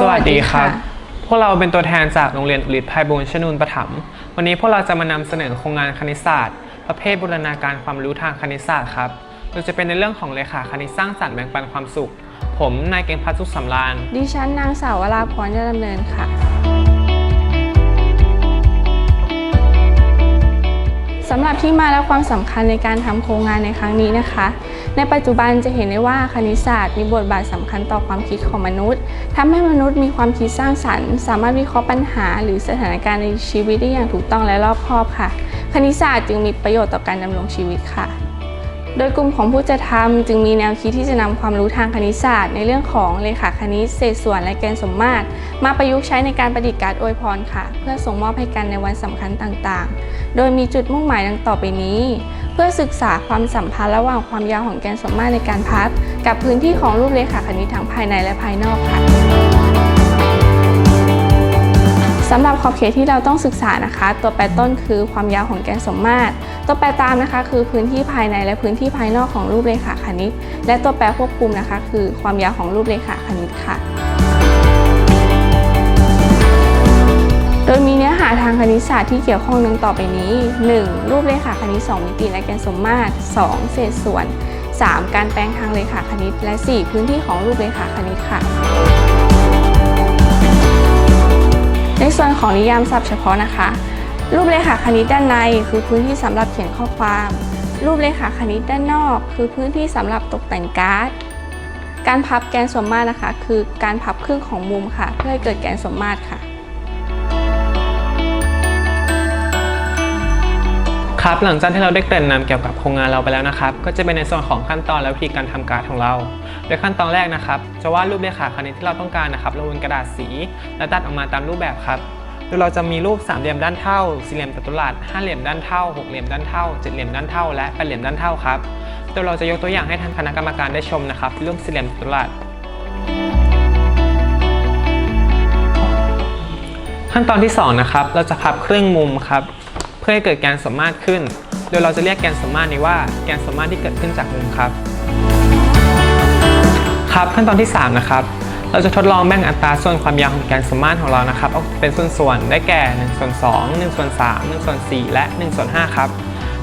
สวัสดีครับ พวกเราเป็นตัวแทนจากโรงเรียนอุริตไพบูลย์ชนูนประถม วันนี้พวกเราจะมานำเสนอโครงงานคณิตศาสตร์ ประเภทบูรณาการความรู้ทางคณิตศาสตร์ครับโดยจะเป็นในเรื่องของเลขาคณิตสร้างสรรค์แบ่งปันความสุข ผมนายเก่งพัฒน์สุขสำราญ ดิฉันนางสาววราพรยอดดำเนินค่ะ สำหรับที่มาและความสำคัญในการทำโครงงานในครั้งนี้นะคะ ในปัจจุบันจะเห็นได้ว่าคณิตศาสตร์มีบทบาทสำคัญต่อความคิดของมนุษย์ทำให้มนุษย์มีความคิดสร้างสรรค์ สามารถวิเคราะห์ปัญหา หรือสถานการณ์ในชีวิตได้อย่างถูกต้องและรอบคอบค่ะ คณิตศาสตร์จึงมีประโยชน์ต่อการดำรงชีวิตค่ะโดยกลุ่มของผู้จัดทำจึงมีแนวคิดที่จะนำความรู้ทางคณิตศาสตร์ในเรื่องของเลขาคณิต เศษส่วนและแกนสมมาตร มาประยุกต์ใช้ในการประดิษฐ์การ์ดอวยพรค่ะ เพื่อส่งมอบให้กันในวันสำคัญต่างๆ โดยมีจุดมุ่งหมายดังต่อไปนี้ เพื่อศึกษาความสัมพันธ์ระหว่างความยาวของแกนสมมาตรในการพับกับพื้นที่ของรูปเลขาคณิตทั้งภายในและภายนอกค่ะสำหรับขอบเขตที่เราต้องศึกษานะคะ ตัวแปรต้นคือความยาวของแกนสมมาตร ตัวแปรตามนะคะคือพื้นที่ภายในและพื้นที่ภายนอกของรูปเรขาคณิต และตัวแปรควบคุมนะคะ คือความยาวของรูปเรขาคณิตค่ะ ดยมีเนื้อหาทางคณิตศาสตร์ที่เกี่ยวข้องดังต่อไปนี้ 1. รูปเรขาคณิต 2 มิติและแกนสมมาตร 2. เศษส่วน 3. การแปลงทางเรขาคณิต และ 4. พื้นที่ของรูปเรขาคณิตค่ะในส่วนของนิยามศัพท์เฉพาะนะคะ รูปเลขาคณิตด้านในคือพื้นที่สำหรับเขียนข้อความ รูปเลขาคณิตด้านนอก คือพื้นที่สำหรับตกแต่งการ์ด การพับแกนสมมาตรนะคะ คือการพับครึ่งของมุมค่ะ เพื่อให้เกิดแกนสมมาตรค่ะ ครับหลังจากที่เราได้เกริ่นนำเกี่ยวกับโครงงานเราไปแล้วนะครับ ก็จะเป็นในส่วนของขั้นตอนและวิธีการทำการ์ดของเรา โดยขั้นตอนแรกนะครับ จะวาดรูปเลขาคณิตที่เราต้องการนะครับลงบนกระดาษสี และตัดออกมาตามรูปแบบครับโดยเราจะมีรูปสามเหลี่ยมด้านเท่าสี่เหลี่ยมจัตุรัสห้าเหลี่ยมด้านเท่าหกเหลี่ยมด้านเท่าเจ็ดเหลี่ยมด้านเท่าและแปดเหลี่ยมด้านเท่าครับโดยเราจะยกตัวอย่างให้ท่านคณะกรรมการได้ชมนะครับรูปสี่เหลี่ยมจัตุรัสขั้นตอนที่สองนะครับเราจะพับครึ่งมุมครับ พื่อให้เกิดแกนสมมาตรขึ้น โดยเราจะเรียกแกนสมมาตรนี้ว่าแกนสมมาตรที่เกิดขึ้นจากมุมครับ ครับขั้นตอนที่ 3 นะครับ เราจะทดลองแบ่งอัตราส่วนความยาวของแกนสมมาตรของเรานะครับออกเป็นส่วนๆได้แก่1ส่วน2 1ส่วน3 1ส่วน4และ1ส่วน5ครับ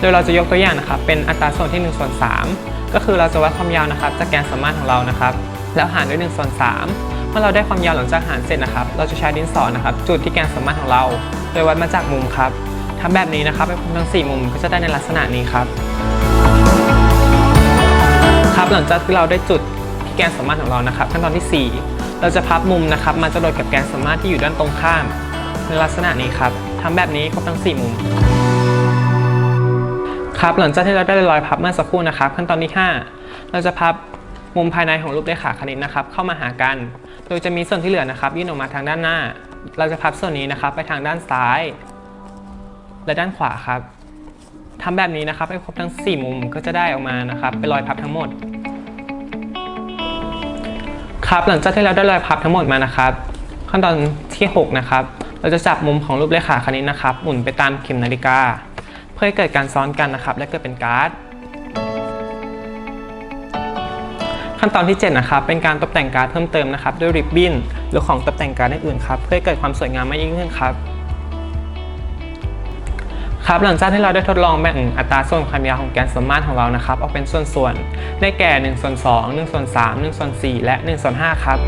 โดยเราจะยกตัวอย่างนะครับ เป็นอัตราส่วนที่1ส่วน3ก็คือเราจะวัดความยาวนะครับ จากแกนสมมาตรของเรานะครับ แล้วหารด้วย1ส่วน3เมื่อเราได้ความยาวหลังจากหารเสร็จนะครับ เราจะใช้ดินสอนะครับ จุดที่แกนสมมาตรของเรา โดยวัดมาจากมุมครับ ทำแบบนี้นะครับให้ครบทั้ง 4 มุมก็จะได้ในลักษณะนี้ครับ ครับหลังจากที่เราได้จุดที่แกนสมมาตรของเรานะครับ ขั้นตอนที่ 4 เราจะพับมุมนะครับ มาจรดดกับแกนสมมาตรที่อยู่ด้านตรงข้าม ในลักษณะนี้ครับทำแบบนี้ครบทั้ง 4 มุม ครับหลังจากที่เราได้รอยพับเมื่อสักครู่นะครับ ขั้นตอนที่ 5 เราจะพับมุมภายในของรูปเลขาคณิตนะครับ เข้ามาหากัน โดยจะมีส่วนที่เหลือนะครับ ยื่นออกมาทางด้านหน้า เราจะพับส่วนนี้นะครับ ไปทางด้านซ้าย และด้านขวาครับทำแบบนี้นะครับให้ครบทั้ง 4 มุมก็จะได้ออกมานะครับ เป็นรอยพับทั้งหมด ครับหลังจากที่เราได้รอยพับทั้งหมดมานะครับ ขั้นตอนที่6นะครับเราจะจับมุมของรูปเลขาคณิตนะครับ หมุนไปตามเข็มนาฬิกา เพื่อให้เกิดการซ้อนกันนะครับ และเกิดเป็นการ์ดขั้นตอนที่ 7 นะครับ เป็นการตกแต่งการ์ดเพิ่มเติมนะครับ ด้วยริบบิ้นหรือของตกแต่งการ์ดอื่นครับ เพื่อให้เกิดความสวยงามมากยิ่งขึ้นครับ ครับหลังจากที่เราได้ทดลองแบ่งอัตราส่วนความยาวของแกนสมมาตรของเรานะครับออกเป็นส่วนๆได้แก่1ส่วน2 1ส่วน3 1ส่วน4และ1ส่วน5ครับ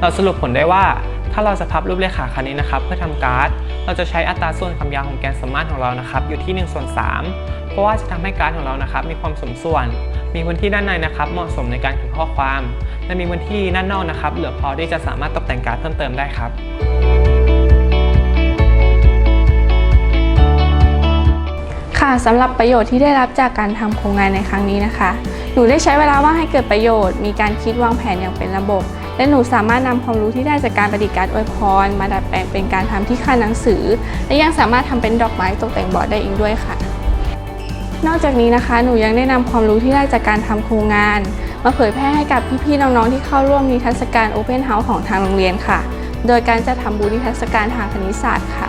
เราสรุปผลได้ว่าถ้าเราจะพับรูปเลขาคณิตนะครับ เพื่อทำการ์ด เราจะใช้อัตราส่วนความยาวของแกนสมมาตรของเรานะครับ อยู่ที่1ส่วน3เพราะว่าจะทำให้การ์ดของเรานะครับ มีความสมส่วน มีพื้นที่ด้านในนะครับ เหมาะสมในการเขียนข้อความ และมีพื้นที่ด้านนอกนะครับ เหลือพอที่จะสามารถตกแต่งการ์ดเพิ่มเติมได้ครับ สำหรับประโยชน์ที่ได้รับจากการทำโครงงานในครั้งนี้นะคะ หนูได้ใช้เวลาว่างให้เกิดประโยชน์ มีการคิดวางแผนอย่างเป็นระบบ และหนูสามารถนำความรู้ที่ได้จากการประดิษฐ์การอวยพร มาดัดแปลงเป็นการทำที่ขั้นหนังสือ และยังสามารถทำเป็นดอกไม้ตกแต่งบอร์ดได้อีกด้วยค่ะ นอกจากนี้นะคะ หนูยังได้นำความรู้ที่ได้จากการทำโครงงาน มาเผยแพร่ให้กับพี่ๆน้องๆที่เข้าร่วมนิทรรศการ Open House ของทางโรงเรียนค่ะ โดยการจะทำบูธนิทรรศการทางคณิตศาสตร์ค่ะ